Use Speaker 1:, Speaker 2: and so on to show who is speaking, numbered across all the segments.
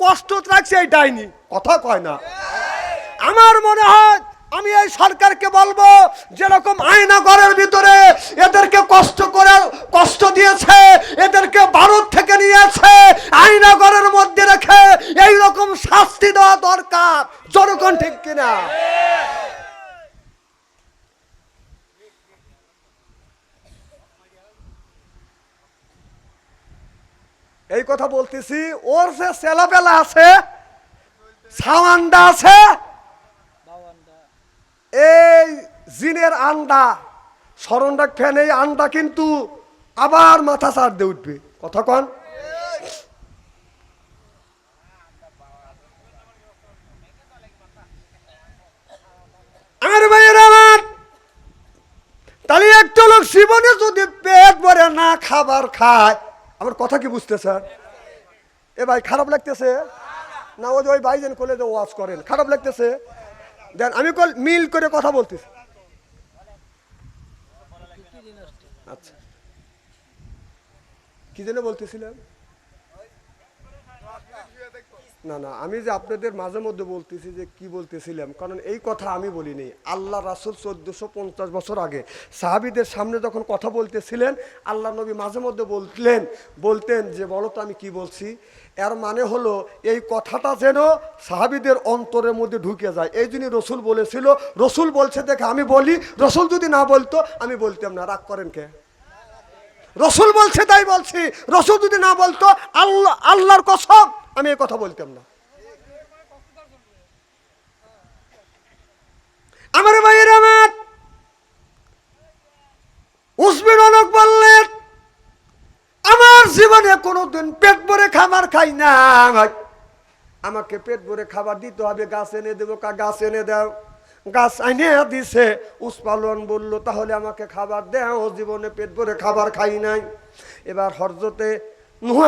Speaker 1: কষ্ট থাকছে এই ডাইনি। কথা কয় না। আমার মনে হয় আমি এই সরকারকে বলব যেরকম আয়নাগরের ভিতরে এদেরকে কষ্ট করে কষ্ট দিয়েছে এদেরকে ভারত থেকে নিয়েছে আয়নাগরের মধ্যে রেখে এই রকম শাস্তি দেওয়া দরকার। জনগণ ঠিক কিনা? এই কথা বলতেছি, ওর যে সেলাপেলা আছে আছে, এই জিনের আন্ডা স্মরণ রাখবেন এই আন্ডা কিন্তু আবার মাথা চার দিয়ে উঠবে। কথা কন। তাহলে একটা লোক জীবনে যদি পেট ভরে না খাবার খায় আমার কথা কি বুঝতে স্যার এ ভাই, খারাপ লাগতেছে? না, ওই ভাই ওই ভাইজেন কলেজে ওয়াজ করেন, খারাপ লাগতেছে? দেন, আমি কল, মিল করে কথা বলতেছি। আচ্ছা। কি যেন বলতেছিলাম না না, আমি যে আপনাদের মাঝে মধ্যে বলতেছি যে কি বলতেছিলাম, কারণ এই কথা আমি বলিনি। আল্লাহ রাসুল চোদ্দশো পঞ্চাশ বছর আগে সাহাবিদের সামনে যখন কথা বলতেছিলেন, আল্লাহ নবী মাঝে মধ্যে বলতেন বলতেন যে, বলো তো আমি কি বলছি? এর মানে হলো, এই কথাটা যেন সাহাবিদের অন্তরের মধ্যে ঢুকে যায়। এই জন্যই রসুল বলেছিল, রসুল বলছে, দেখে আমি বলি, রসুল যদি না বলতো, আমি বলতাম না। রাগ করেন কে? রসুল বলছে, তাই বলছি। রসুল যদি না বলতো, আল্লাহ, আল্লাহর কসম, আমি এই কথা বলতাম না। আমার ভাইয়ের আমার উসমিন অনক বললেন, আমার জীবনে কোনোদিন পেট ভরে খাবার খাই না আমাকে পেট ভরে খাবার দিতে হবে, গাছ এনে দেবো কা, গাছ এনে দাও। গাছ এনে দিছে। উসপালন বলল, তাহলে আমাকে খাবার দেও, জীবনে পেট ভরে খাবার খাই নাই। এবার হরজতে নুহ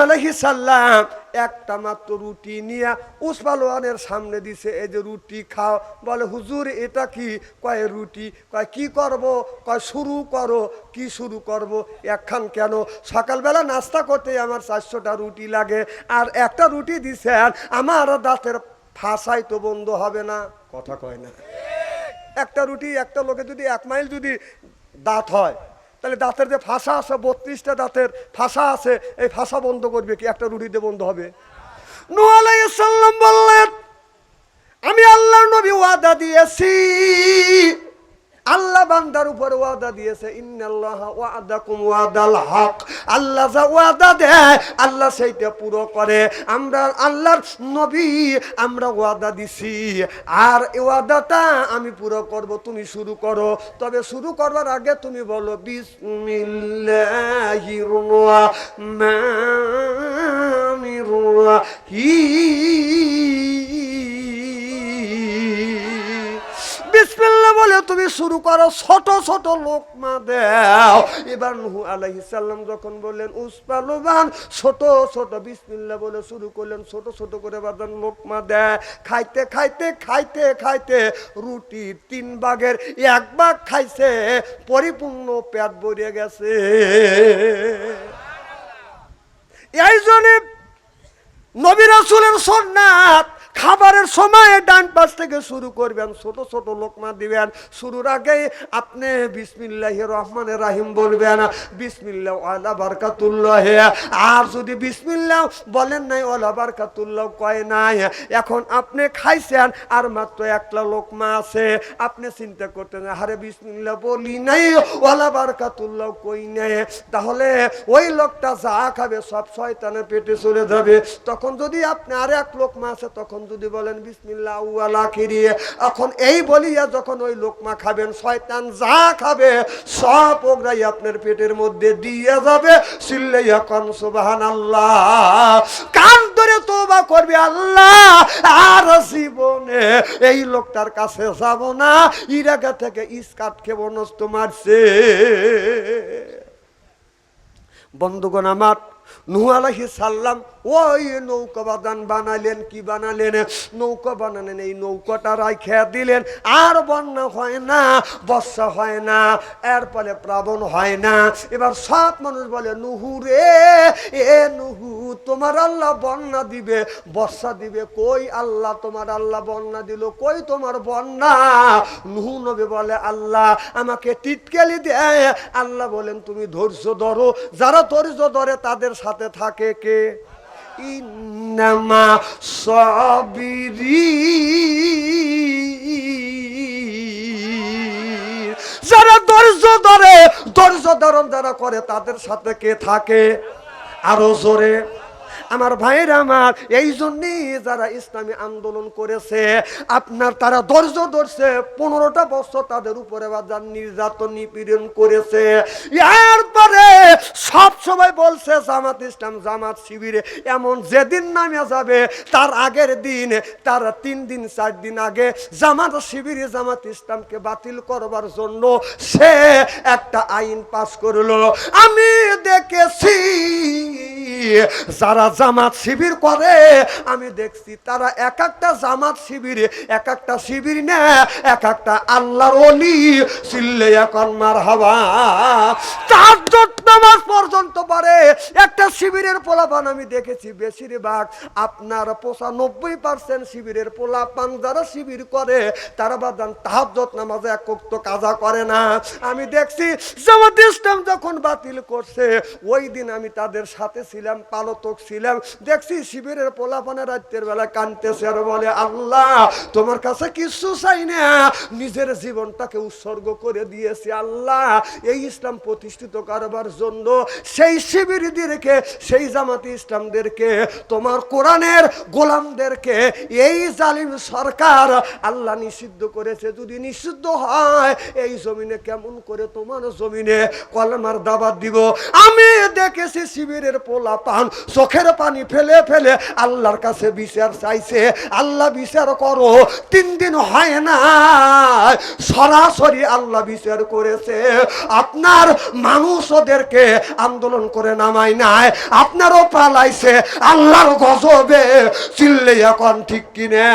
Speaker 1: একটা মাত্র রুটি নিয়ে উসপালোয়ানের সামনে দিছে, এই যে রুটি খাও। বলে, হুজুর, এটা কি? কয় রুটি? কয়, কি করব? কয়, শুরু করো। কি শুরু করব? একখান কেন? সকালবেলা নাস্তা করতে আমার চারশোটা রুটি লাগে, আর একটা রুটি দিছে আর আমার দাঁতের ফাঁসাই তো বন্ধ হবে না। কথা কয় না। একটা রুটি, একটা লোকে যদি এক মাইল যদি দাঁত হয়, তাহলে দাঁতের যে ফাঁসা আছে, বত্রিশটা দাঁতের ফাঁসা আছে, এই ফাঁসা বন্ধ করবে কি? একটা রুটি দিয়ে বন্ধ হবে। সালাম বললেন, আমি আল্লাহ নবী ওয়াদা দিয়েছি। আল্লাহ বান্দার উপর ওয়াদা দিয়েছে, ইন্নাল্লাহ ওয়াদাল হক। আল্লাহ যা ওয়াদা দেয়, আল্লাহ সেইটা পুরো করে। আমরা আল্লাহর নবী, আমরা ওয়াদা দিছি। আর ওয়াদাটা আমি পুরো করব, তুমি শুরু করো। তবে শুরু করবার আগে তুমি বলো বিসমিল্লাহির রহমানির রহিম। বিসমিল্লাহ বলে, তুমি শুরু করো, ছোট ছোট লোকমা দাও। এবার নুহু আলাইহিস সালাম যখন বললেন উসপালুবান ছোট ছোট, বিসমিল্লাহ বলে শুরু করলেন, ছোট ছোট করে বাদান লোকমা দেয় খাইতে খাইতে খাইতে খাইতে রুটি তিন ভাগের এক ভাগ খাইছে, পরিপূর্ণ পেট ভরে গেছে। এই জন্যে নবী রাসূলের সন্ন্যাত খাবারের সময় ডান পাশ থেকে শুরু করবেন, ছোট ছোট লোকমা দিবেন। শুরুর আগে আপনি বিসমিল্লাহ রহমানের রাহিম বলবেন, বিসমিল্লাহ আলা বারকাতুল্লাহ। আর যদি বিসমিল্লাহ বলেন নাই ওলা বারকাতুল্লাহ কয় নাই। এখন আপনি খাইছেন, আর মাত্র একটা লোকমা আছে। আপনি চিন্তা করতেন আরে বিসমিল্লাহ বলি নাই ওলা বারকাতুল্লাহ কই নাই। তাহলে ওই লোকটা যা খাবে, সব শয়তানের পেটে চলে যাবে। তখন যদি আপনি আর এক লোকমা আছে, তখন যদি বলেন, বিসমিল্লাহ এখন এই বলিয়া যখন ওই লোকমা খাবেন, শয়তান যা খাবে, সব ওগরাই আপনার পেটের মধ্যে দিয়ে যাবে। সিল্লাইয়া কন সুবাহান আল্লাহ কান ধরে তোবা করবে, আল্লাহ, আর জীবনে এই লোকটার কাছে যাব না। ইরাকা থেকে ইস্কাট নষ্ট মারছে। বন্ধুগণ আমার, নুহ আলাহি সাল্লাম ওই নৌকা বাদান বানালেন, কি বানালেন? নৌকা বানালেন, এই নৌকাটা রাইখে দিলেন। আর বন্যা হয় না, বর্ষা হয় না, এর ফলে প্লাবন হয় না। এবার সব মানুষ বলে, নুহু রে, এ নুহু, তোমার আল্লাহ বন্যা দিবে, বর্ষা দিবে কই? আল্লাহ তোমার আল্লাহ বন্যা দিল কই তোমার বন্যা? নুহু নবী বলে, আল্লাহ, আমাকে টিটকেলি দেয় আল্লাহ বলেন, তুমি ধৈর্য ধরো। যারা ধৈর্য ধরে, তাদের সাথে থাকে কে? ইন্নামা সাবিরিন। যারা ধৈর্য ধরে, ধৈর্য ধারণ যারা করে, তাদের সাথে কে থাকে আরও জোরে আমার ভাইরা আমার, এই জন্যই যারা ইসলামী আন্দোলন করেছে, আপনার তারা ধৈর্য ধরছে, পনেরোটা বছর তাদের উপরে বাজার নির্যাতন নিপীড়ন করেছে। এরপরে সব সময় বলছে, জামাত ইসলাম, জামাত শিবিরে, এমন যেদিন নামে যাবে, তার আগের দিন, তার তিন দিন, চার দিন আগে জামাত শিবিরে, জামাত ইসলামকে বাতিল করবার জন্য সে একটা আইন পাস করল। আমি দেখেছি যারা জামাত শিবির করে, আমি দেখছি তারা এক একটা জামাত শিবিরে, এক একটা শিবির না এক একটা আল্লাহর অলি চিল্লে এখন মার হাওয়া তার নামাজ পর্যন্ত পারে। একটা শিবিরের পোলাপান আমি দেখেছি বেশিরভাগ। আপনার পঁচানব্বই পার্সেন্ট শিবিরের পোলাপান যারা শিবির করে, তারা বাদান তাহাজ্জত নামাজে একক কাজা করে না। আমি দেখছি জামাত ইসলাম যখন বাতিল করছে, ওই দিন আমি তাদের সাথে ছিলাম, পালতক ছিলাম। দেখছি শিবিরের পোলাপানে রাত্রের বেলা কানতেছে আর বলে, আল্লাহ, তোমার কাছে কিছু চাই না। নিজের জীবনটাকে উৎসর্গ করে দিয়েছে আল্লাহ। এই ইসলাম প্রতিষ্ঠিত করবার জন্য সেই শিবিরদেরকে, সেই জামাতি ইসলামদেরকে, তোমার কোরআনের গোলামদেরকে, এই জালিম সরকার আল্লাহ নিষিদ্ধ করেছে। যদি নিষিদ্ধ হয়, এই জমিনে কেমন করে তোমার জমিনে কলমার দাবাত দিব? আমি দেখেছি শিবিরের পোলা পান চোখের পানি ফেলে ফেলে আল্লাহর কাছে বিচার চাইছে। আল্লাহ বিচার করো, তিন দিন হয় না, সরাসরি আল্লাহ বিচার করেছে। আপনার মানুষ ওদেরকে আন্দোলন করে নামাই নাই? আপনারও পালাইছে আল্লাহর গজবে। চিল্লে এখন ঠিক কিনে?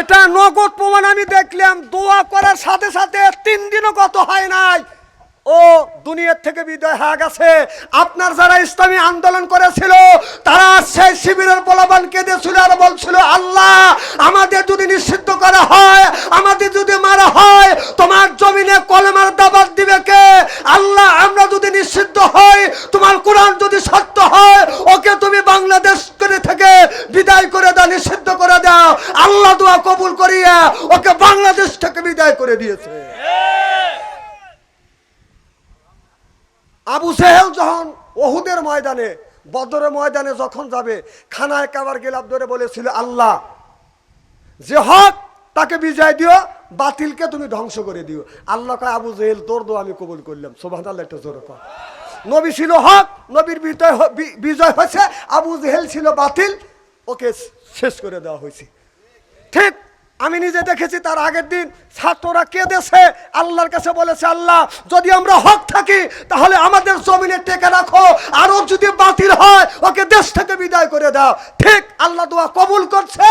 Speaker 1: এটা নগদ প্রমাণ আমি দেখলাম দোয়া করার সাথে সাথে তিন দিনও কত হয় নাই। ও দুনিয়ার থেকে বিদায় হয়ে গেছে। আপনার যারা ইসলামী আন্দোলন করেছিল, তারা সেই শিবিরের বলবান কেঁদেছিল আর বলছিল, আল্লাহ, আমাদের যদি নিষিদ্ধ করা হয়, আমাদের যদি মারা হয়, তোমার জমিনে কলমার দাবাত দিবে কে? আল্লাহ, আমরা যদি নিষিদ্ধ হই, তোমার কোরআন যদি সত্য হয়, ওকে তুমি বাংলাদেশ করে থেকে বিদায় করে দাও, নিষিদ্ধ করে দাও। আল্লাহ দোয়া কবুল করিয়া ওকে বাংলাদেশ থেকে বিদায় করে দিয়েছে। আবু সেহেল যখন ওহুদের ময়দানে, বদরের ময়দানে যখন যাবে, খানায় কাবার গেলাপ ধরে বলেছিল, আল্লাহ, যে হক তাকে বিজয় দিও, বাতিলকে তুমি ধ্বংস করে দিও। আল্লাহ কয়, আবু জেহেল, তোর দো আমি কবুল করলাম। সোভান আল্লাহ একটা জোরে কর নবী ছিল হক, নবীর বিজয় বিজয় হয়েছে, আবু জেহেল ছিল বাতিল, ওকে শেষ করে দেওয়া হয়েছে। ঠিক আমি নিজে দেখেছি তার আগের দিন ছাত্ররা কেঁদেছে, আল্লাহর কাছে বলেছে, আল্লাহ, যদি আমরা হক থাকি, তাহলে আমাদের জমিনে টেকে রাখো, আরও যদি বাতিল হয়, ওকে দেশ থেকে বিদায় করে দাও। ঠিক আল্লাহ দোয়া কবুল করছে,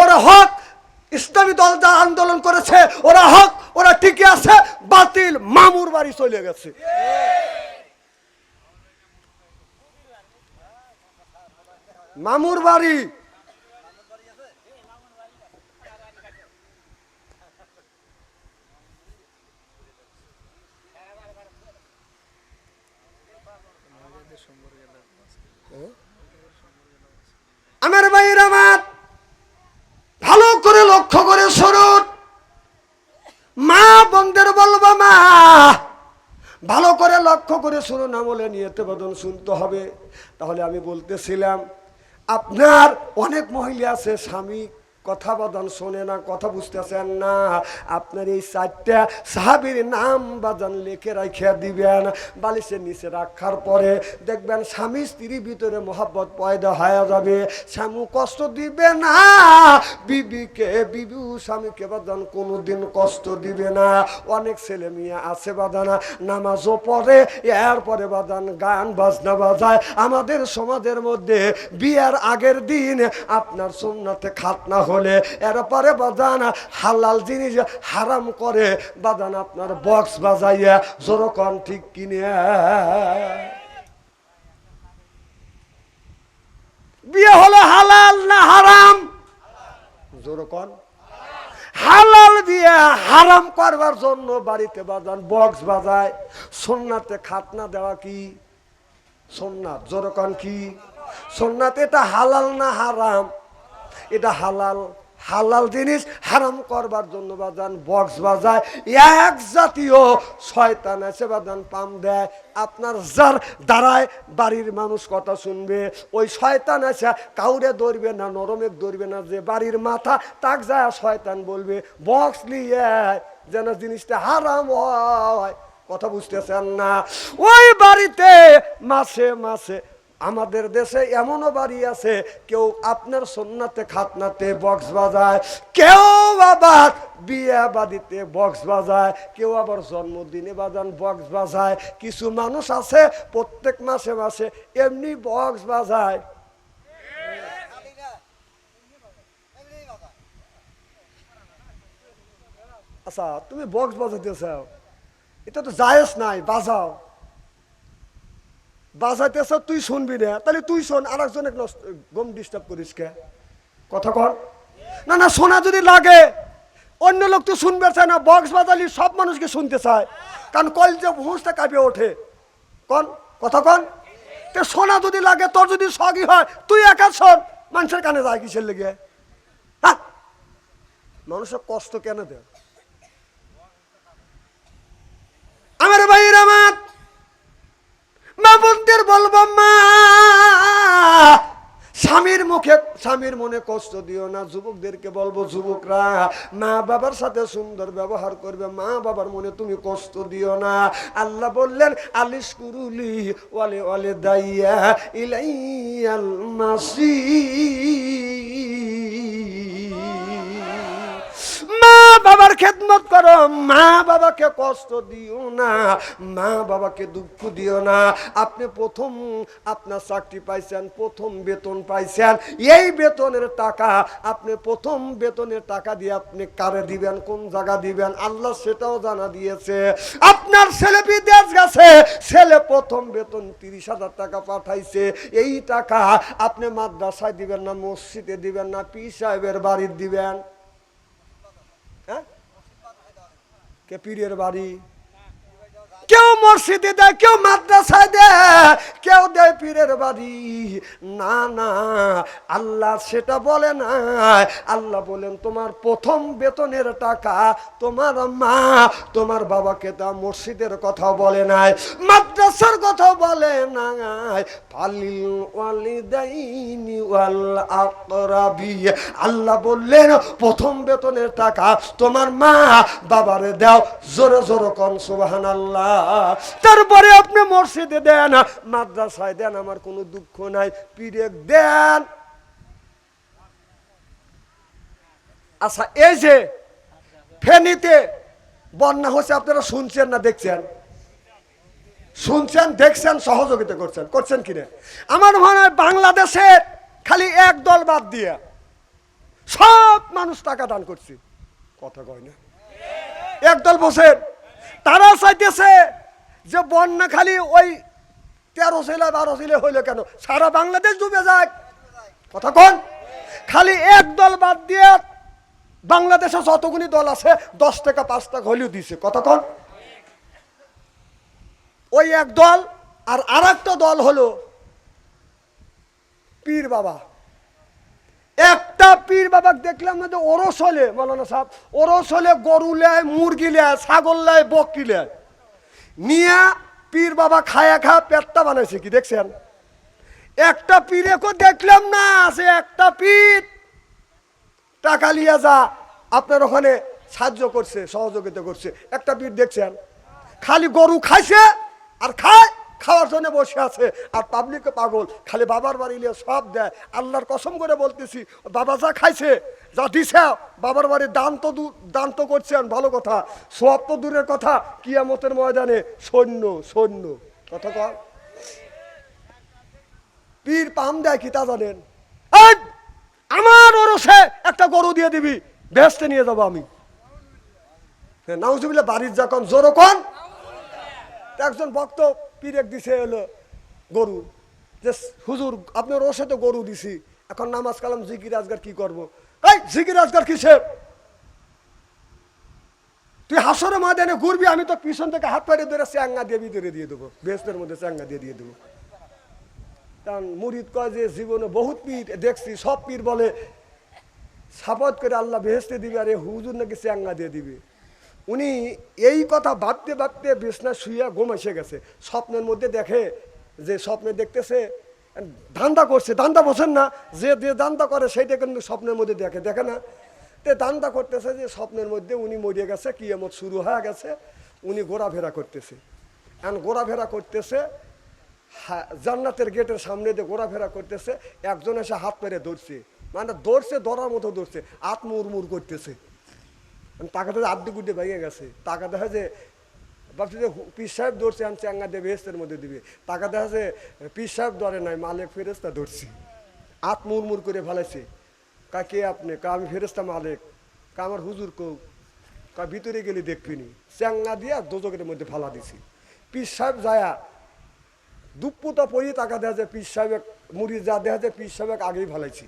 Speaker 1: ওরা হক, ইসলামী দল যা আন্দোলন করেছে, ওরা হক, ওরা টিকে আছে, বাতিল, মামুর বাড়ি চলে গেছে। মামুর বাড়ি আমার ভাইয়ের আমার। ভালো করে লক্ষ্য করে সরুন। মা বন্ধের বলবা, মা, ভালো করে লক্ষ্য করে শুনুন আমলে নিয়ে বদন শুনতে হবে। তাহলে আমি বলতেছিলাম, আপনার অনেক মহিলা আছে, স্বামী কথা বাদান শোনে না, কথা বুঝতেছেন না। আপনার এই চারটা সাহাবির নাম বাজান লিখে রাখিয়া দিবেন বালিশের নিচে রাখার পরে দেখবেন স্বামী স্ত্রীর ভিতরে মোহাব্বত পয়দা হয়ে যাবে। স্বামী কষ্ট দিবে না, বিবিকে, বিবু স্বামীকে বাদান কোনোদিন কষ্ট দিবে না। অনেক ছেলে মেয়ে আছে বাদানা নামাজও পড়ে, এরপরে বাদান গান বাজনা বাজায়। আমাদের সমাজের মধ্যে বিয়ার আগের দিন আপনার সোমনাথে খাতনা হলে এরপরে বাদান হালাল জিনিস হারাম করে। বাজান আপনার বক্স বাজাইয়া জোরকন ঠিক কিনে। বিয়ে হলো হালাল না হারাম? জোরকন হালাল দিয়ে হারাম করবার জন্য বাড়িতে বাজান বক্স বাজায়। সোননাথে খাতনা দেওয়া কি? সোননাথ জোরকন কি? সোননাথ, এটা হালাল না হারাম? এটা হালাল হালাল জিনিস, হারাম করবার জন্য বাজান বক্স বাজায়, এক জাতীয় শয়তান আছে বাজান পাম দেয়। আপনার যার দ্বারায় বাড়ির মানুষ কথা শুনবে, ওই শয়তান আছে কাউরে ধরবে না, নরমেক ধরবে না, যে বাড়ির মাথা তাক যায়, শয়তান বলবে বক্স নিয়ে যেন জিনিসটা হারাম হয়। কথা বুঝতেছেন না? ওই বাড়িতে মাসে মাসে আমাদের দেশে এমনও বাড়ি আছে, কেউ আপনার সন্নাতে খাতনাতে বক্স বাজায়, কেউ আবার বিয়ে বাড়িতে বক্স বাজায়, কেউ আবার জন্মদিনে বাজান বক্স বাজায়। কিছু মানুষ আছে, প্রত্যেক মাসে মাসে এমনি বক্স বাজায়। আচ্ছা তুমি বক্স বাজাতে চাও এটা তো জায়েজ নাই, বাজাও। বাজাইতেছ, তুই শুনবি না। তাহলে তুই শোন আর একজনে গম ডিস্টার্ব করিস কে? কথা কর না না, শোনা যদি লাগে, অন্য লোক তো শুনবে, চায় না, বক্স বাজালি, সব মানুষকে শুনতে চায়। কারণ কল যে ভুঁসটা কাঁপে ওঠে। কন, কথা কন। তো শোনা যদি লাগে, তোর যদি সগই হয়, তুই একা শোন। মানুষের কানে যায় কিসের লেগে? হ্যাঁ? মানুষের কষ্ট কেন দেয়? আমার ভাইয়ের, আমার মা বোনদের বলব মা স্বামীর মুখে, স্বামীর মনে কষ্ট দিও না, যুবকদেরকে বলব, যুবকরা, মা বাবার সাথে সুন্দর ব্যবহার করবে, মা বাবার মনে তুমি কষ্ট দিও না। আল্লাহ বললেন আলিস কুরুলি ওয়ালে ওয়ালে দাইয়া ইলাইয়াল মাসি বাবার খেদমত করো। মা বাবাকে কষ্ট দিও না, মা বাবাকে দুঃখ দিও না। আপনি প্রথম আপনার চাকরি পাইছেন, প্রথম বেতন পাইছেন। এই বেতনের টাকা আপনি প্রথম বেতনের টাকা দিয়ে আপনি কারে দিবেন, কোন জায়গা দিবেন? আল্লাহ সেটাও জানা দিয়েছে। আপনার ছেলে বিদেশ গেছে, ছেলে প্রথম বেতন তিরিশ হাজার টাকা পাঠাইছে। এই টাকা আপনি মাদ্রাসায় দিবেন না, মসজিদে দিবেন না পি সাহেবের বাড়ির দিবেন হ্যাঁ কে পীরের বাড়ি কেউ মসজিদে দেয়, কেউ মাদ্রাসায় দেয়, কেউ দেয় পীরের বাড়ি। না না, আল্লাহ সেটা বলে না। আল্লাহ বলেন, তোমার প্রথম বেতনের টাকা তোমার মা তোমার বাবাকে তা মসজিদের কথা বলে নাই, মাদ্রাসার কথা বলে আকরাবি। আল্লাহ বললেন, প্রথম বেতনের টাকা তোমার মা, বাবারে দাও। জোরে জোরে কন, সুবহানাল্লাহ। তারপরে আপনি মসজিদে দেন, মাদ্রাসায় দেন, আমার কোনো দুঃখ নাই। পীরে দেন। আচ্ছা এই যে ফেনীতে বন্যা হচ্ছে আপনারা শুনছেন না দেখছেন? শুনছেন, দেখছেন, সহযোগিতা করছেন। করছেন কিনা? আমার মনে হয় বাংলাদেশে খালি এক দল বাদ দিয়ে সব মানুষ টাকা দান করছে। কথা কয় না? একদল বসেন। তারা চাইতেছে যে বন্যা খালি ওই তেরো ছেলে, বারো ছেলে হইল কেন? সারা বাংলাদেশ ডুবে যায় কথা কোন? খালি এক দল বাদ দিয়ে বাংলাদেশে যতগুলি দল আছে, দশ টাকা, পাঁচ টাকা হলেও দিছে। কোন? ওই এক দল আর আর দল হলো পীর বাবা। একটা পীর বাবা দেখলাম না যে ওরস হলে মৌলানা সাহেব ওরস হলে গরু লেয়, মুরগি লেয়, ছাগল লেয়, বকরি লেয়। নিয়ে পীর বাবা খায়া খা পেটটা বানাইছে কি, দেখছেন? একটা পীরেকে দেখলাম না সে একটা পীর। টাকা লিয়া যা, আপনার ওখানে সাহায্য করছে, সহযোগিতা করছে। একটা পীর দেখছেন? খালি গরু খাইছে আর খায় খাওয়ার জন্য বসে আছে। আর পাবলিকে পাগল। খালি বাবার বাড়ি নিয়ে সব দেয়। আল্লাহর কসম করে বলতেছি, বাবা যা খাইছে, যা দিছে, বাবার বাড়ি দান তো দান তো করছেন ভালো কথা। সব তো দূরের কথা। কিয়ামতের ময়দানে সৈন্য সৈন্য। কথা কর পীর পাম দেয় কি তা জানেন? আমার ওরসে একটা গরু দিয়ে দিবি বেহেস্তে নিয়ে যাব আমি। নাউজুবিল্লা বাড়ির যখন জোরকন একজন ভক্ত পীরেক দিছে হলো গরু। যে হুজুর আপনার ওর সাথে গরু দিছি। এখন নামাজ কালাম, জিকির, আজগার কি করব? এই জিকির, আজগার কিসের? তুই হাসরে ময়দানে ঘুরবি, আমি তো পিছন থেকে হাত পাড়ে ধরে চ্যাঙ্গা দিয়ে ভিতরে দিয়ে দেবো। বেস্তের মধ্যে চ্যাঙ্গা দিয়ে দিয়ে দেবো। কারণ মুরিদ কয় যে, জীবনে বহুত পীর, দেখছি, সব পীর বলে সাপত করে আল্লাহ বেহেস্তে দিবে, আর হুজুর নাকি চ্যাঙ্গা দিয়ে দিবে। উনি এই কথা ভাবতে ভাবতে বিছনা শুইয়া ঘুম এসে গেছে। স্বপ্নের মধ্যে দেখে, যে স্বপ্নে দেখতেছে, ধান্দা করছে, ধান্দা বোঝেন না, যে যে ধান্দা করে সেইটা কিন্তু স্বপ্নের মধ্যে দেখে দেখে না। তে ধান্দা করতেছে যে স্বপ্নের মধ্যে উনি মরিয়ে গেছে, কিয়ামত শুরু হয়ে গেছে, উনি ঘোরাফেরা করতেছে। এখন ঘোরাফেরা করতেছে জান্নাতের গেটের সামনে দিয়ে ঘোরাফেরা করতেছে, একজন এসে হাত মেরে ধরছে। মানে ধরছে, ধরার মতো ধরছে আত মুরমুর করতেছে টাকাটা আড্ডি গুড্ডি ভেঙে গেছে। টাকা দেখা যে ভাবছি যে পীর সাহেব ধরছে আমি চাঙ্গা দেবে বেহেস্তের মধ্যে দিবে। টাকা দেখা যে পীর সাহেব ধরে নাই মালিক ফেরেস্তা ধরছি। আত মুরমুর করে ফেলাইছে। কা কে আপনি? কা আমি ফেরেস্তা মালিক। কা আমার হুজুর কৌ কা ভিতরে গেলে দেখবিনি চাঙ্গা দিয়া দোজকের মধ্যে ফালা দিছি। পীর সাহেব যায়া দুপুতা পড়ি টাকা দেখা যায়, পীর সাহেব মুড়ি যা দেখা যায়, পীর সাহেব আগেই ভালাইছি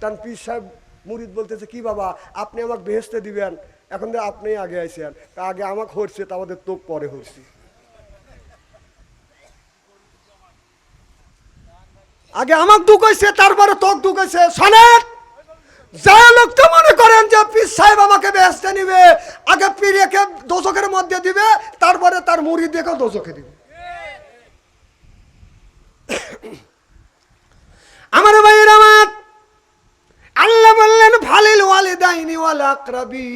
Speaker 1: তান পীর সাহেব মুরিদ বলতেছে, কি বাবা, আপনি আমাকে বেহেস্তে দিবেন। এখন আপনি আগে আইসেন আগে আমাকে হরছে, তা আমাদের তোক পরে হরছি। আগে আমাকে দুকাইছে তারপরে তোক দুকাইছে শোনেন যা লোক তো মনে করেন যে পীর সাহেব আমাকে বেহেস্তে নিবে, আগে পীরেকে দোষকের মধ্যে দিবে, তারপরে তার মুড়ি দেখে দোষকে দিবে আমার ভাইয়ের আমার আল্লাহ বললেন ফালিল ওয়ালিদাইনি ওয়াল আকরাবি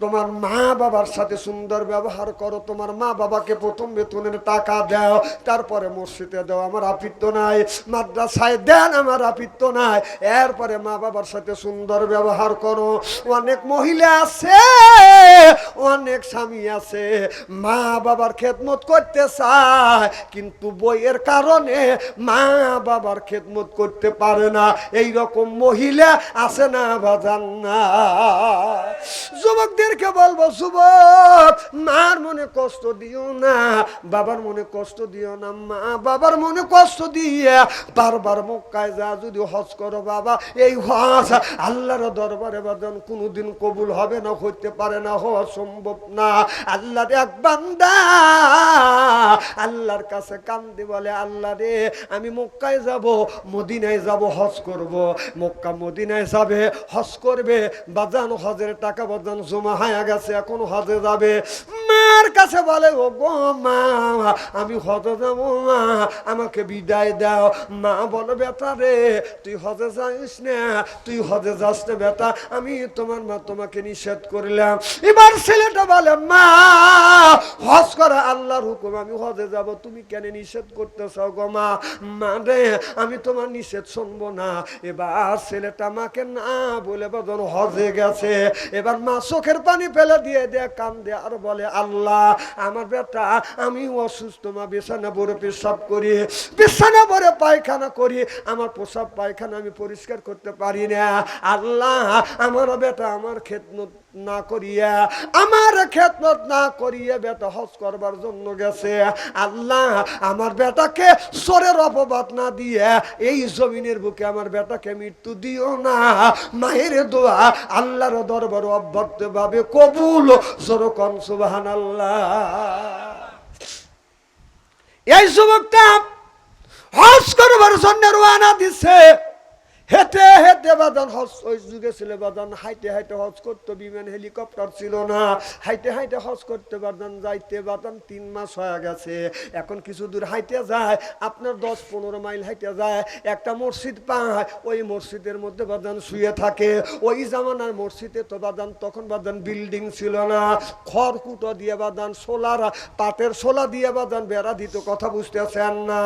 Speaker 1: তোমার মা বাবার সাথে সুন্দর ব্যবহার করো, তোমার মা বাবাকে প্রথম বেতনের টাকা দাও, তারপরে মসজিদে দাও, আমার আপিত্য নাই, মাদ্রাসায় দেন, আমার আপিত্য নাই, এরপরে মা বাবার সাথে সুন্দর ব্যবহার করো। অনেক মহিলা আছে, অনেক স্বামী আছে মা বাবার খেদমত করতে চায়, কিন্তু বইয়ের কারণে মা বাবার খেদমত করতে পারে না। এই রকম মহিলা আছে না বাজান না। যুবকদেরকে বলব যুবক মার মনে কষ্ট দিও না, বাবার মনে কষ্ট দিও না, মা। বাবার মনে কষ্ট দিয়ে বারবার মক্কায় যা, যদি হজ করো বাবা, এই হজ আল্লাহর দরবারে বাজান, কোনোদিন কবুল হবে না, হইতে পারে না, হওয়া সম্ভব না। আল্লাহর এক বান্দা, আল্লাহর কাছে কান্দি বলে, আল্লাহ রে, আমি মক্কায় যাব, মদিনায় যাব, হজ করব। মক্কা মদিনায় যাবে, হজ করবে, বাজান, হজের টাকা বাজান জমা হয়ে গেছে এখন হজে যাবে। মার কাছে বলে, ও গো মা, আমি হজে যাব মা, আমাকে বিদায় দাও। মা বলে, বেটা রে, তুই হজে যাইস না, তুই হজে যাস না বেটা, আমি তোমার মা তোমাকে নিষেধ করলাম। এবার ছেলেটা বলে, মা, হজ করা আল্লাহর হুকুম, আমি হজে যাব, তুমি কেন নিষেধ করতেছ গো মা? মা রে, আমি তোমার নিষেধ শুনব না। এবার ছেলেটা মাকে না বলে বদন হজে গেছে। এবার মা চোখের পানি ফেলে দিয়ে দেয় কান দিয়ে আর বলে, আল্লাহ আমার বেটা, আমি অসুস্থ, মা, বিছানা বড় পেশাব করি, বিছানা বড় পায়খানা করি, আমার পোশাক পায়খানা আমি পরিষ্কার করতে পারি না। আল্লাহ, আমার বেটা, আমার খেদমত না করিয়া, আমার খেদমত না করিয়া বেটা হজ করবার জন্য গেছে। আল্লাহ, আমার বেটাকে সরের অপবাদ না দিয়ে এই জমিনের বুকে আমার বেটাকে মৃত্যু দিও না। মায়ের দোয়া আল্লাহর দরবার অব্যর্থ ভাবে কবুল। সরকম সুবাহান আল্লাহ এই যুবকটা হজ করবার জন্য রোয়ানা দিছে। হেঁটে হেঁটে বাদান হজ, ওই যুগে ছিল বাদান, হাইটে হাইটে হজ করতো, বিমান, হেলিকপ্টার ছিল না। হাইটে হাইটে হজ করতে বাদান, যাইতে বাদান তিন মাস হয়ে গেছে। এখন কিছু দূর হাইটে যায়, আপনার দশ পনেরো মাইল হাইটে যায়, একটা মসজিদ পায়, ওই মসজিদের মধ্যে বাদান শুয়ে থাকে। ওই জামানার মসজিদে তো বাদান, তখন বাদান বিল্ডিং ছিল না। খড়কুটো দিয়ে বাদান, সোলার পাটের সোলা দিয়ে বাদান, বেড়া দিত, কথা বুঝতেছেন না।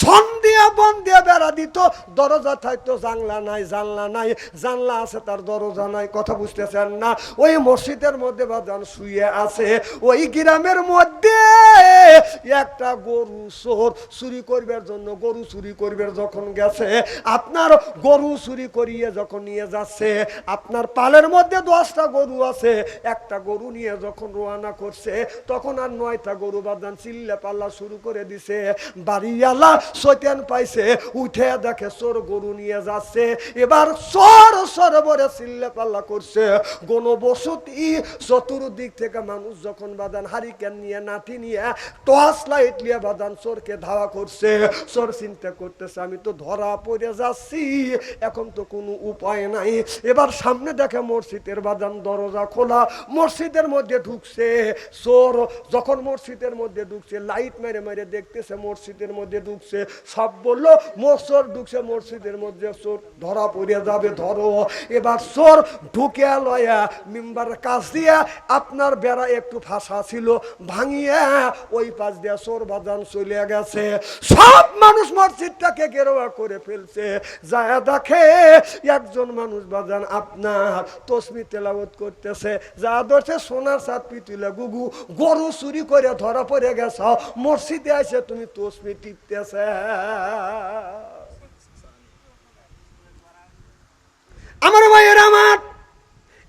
Speaker 1: সন দিয়ে বন দিয়ে বেড়া দিত। দরজা থাকতো জানলা নাই জানলা নাই, জানলা আছে তার দরজা নাই, কথা বুঝতেছেন না। ওই মসজিদের মধ্যে বাদান শুয়ে আছে। ওই গ্রামের মধ্যে একটা গরু চোর চুরি করবার জন্য, গরু চুরি করবার যখন গেছে, আপনার গরু চুরি করিয়ে যখন নিয়ে যাচ্ছে, আপনার পালের মধ্যে দশটা গরু আছে, একটা গরু নিয়ে যখন রোয়ানা করছে, তখন আর নয়টা গরু বাদান চিল্লে পাল্লা শুরু করে দিছে। বাড়িওয়ালা সৈতান পাইছে, উঠে দেখে চোর গরু নিয়ে যাচ্ছে। এবার চোর সরবরে চিল্লে পাল্লা করছে। গণবসতি চতুর্দিক থেকে মানুষ যখন বাদান, হারিকেন নিয়ে, নাতি নিয়ে, টর্চ লাইট নিয়ে বাদান, চোরকে ধাওয়া করছে। চোর চিন্তা করতেছে, আমি তো ধরা পড়ে যাচ্ছি, এখন তো কোনো উপায় নাই। এবার সামনে দেখে মসজিদের বাদান দরজা খোলা, মসজিদের মধ্যে ঢুকছে চোর। যখন মসজিদের মধ্যে ঢুকছে, লাইট মেরে মেরে দেখতেছে, মসজিদের মধ্যে ঢুকছে, সব বলল মোসর ঢুকছে মসজিদের মধ্যে, চোর ধরা পড়ে যাবে, ধরো। এবার চোর ঢুকে লয়া মিম্বার কাছ দিয়া আপনার বেড়া একটু ফাঁসা ছিল, ভাঙিয়া ওই পাশ দিয়া চোর বাজান চলে গেছে। সব মানুষ মসজিদটাকে গেরোয়া করে ফেলছে। যায় দেখে একজন মানুষ বাজান আপনার তসমি তেলাবত করতেছে। যা ধরছে, সোনার সাত পিতুলে গুগু, গরু চুরি করে ধরা পড়ে গেছ। মসজিদে আসে তুমি তসমি টিপতেছে। আমার ভাইয়ের আমার।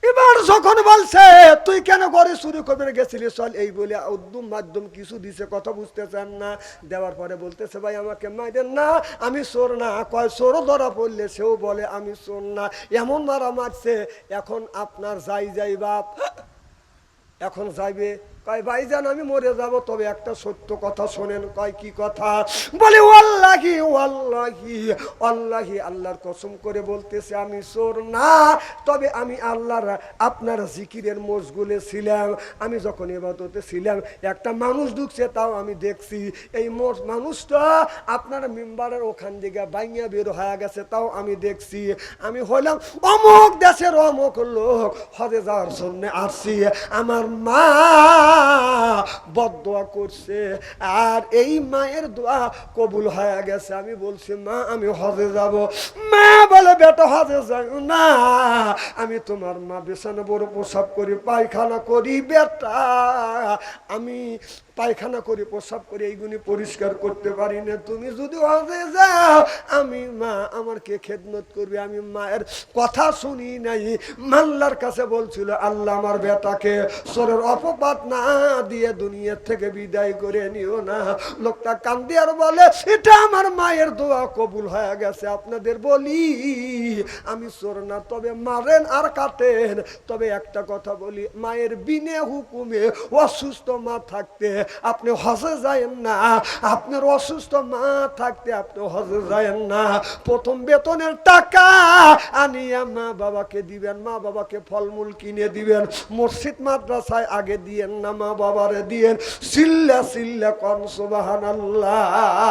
Speaker 1: এবার যখন বলছে, তুই কেন ঘরে চুরি করবে? গেছিলি চল। এই বলে উদ্যম মাধ্যম কিছু দিছে, কথা বুঝতেছেন না। দেওয়ার পরে বলতেছে, ভাই, আমাকে মাইদেন না, আমি চোর না। কয়, চোরও ধরা পড়লে সেও বলে, আমি চোর না। এমন মারা মারছে, এখন আপনার যাই যাই বাপ, এখন যাইবে ভাইজান আমি মরে যাব, তবে একটা সত্য কথা শোনেন। কয়, কি কথা? বলে, ওয়াল্লাহি ওয়াল্লাহি আল্লাহি আল্লাহর কসম করে বলতেছে, আমি চোর না, তবে আমি আল্লাহর, আপনার জিকিরের মশগুলে ছিলাম। আমি যখন এবাদতে ছিলাম, একটা মানুষ ঢুকছে, তাও আমি দেখছি, এই মানুষটা আপনার মেম্বারের ওখান থেকে বাইয়া বের হয়ে গেছে, তাও আমি দেখছি। আমি হলাম অমুক দেশের অমুক লোক, হজে যাওয়ার জন্য আসছি। আমার মা বদোয়া করছে। আর এই মায়ের দোয়া কবুল হয়ে গেছে। আমি বলছি, মা, আমি হজে যাব। মা বলে, বেটা, হজে যাই না। আমি তোমার মা বেসানো বড় প্রসাব করি, পায়খানা করি, বেটা। আমি পায়খানা করি, প্রসাব করি, এইগুলি পরিষ্কার করতে পারি না। তুমি যদি হজে যাও আমি মা, আমার কে খেদমত করবে? আমি মায়ের কথা শুনি নাই। মাল্লার কাছে বলছিল, আল্লাহ আমার বেটাকে সরের অপবাদ না দিয়ে দুনিয়ার থেকে বিদায় করে নিও না। লোকটা কান্দি আর বলে, এটা আমার মায়ের দোয়া কবুল হয়ে গেছে, আপনাদের বলি। আমি চোর না, তবে মারেন আর কাটেন। তবে একটা কথা বলি, মায়ের বিনে হুকুমে অসুস্থ মা থাকতে আপনি হজে যায়েন না। আপনার অসুস্থ মা থাকতে আপনি হজে যায়েন না। প্রথম বেতনের টাকা আনিয়া মা বাবাকে দিবেন, মা বাবাকে ফলমূল কিনে দিবেন, মসজিদ, মাদ্রাসায় আগে দিয়েন না, মা বাবারে দিয়েন। সিল্লা সিল্লা কনসবাহান আল্লাহ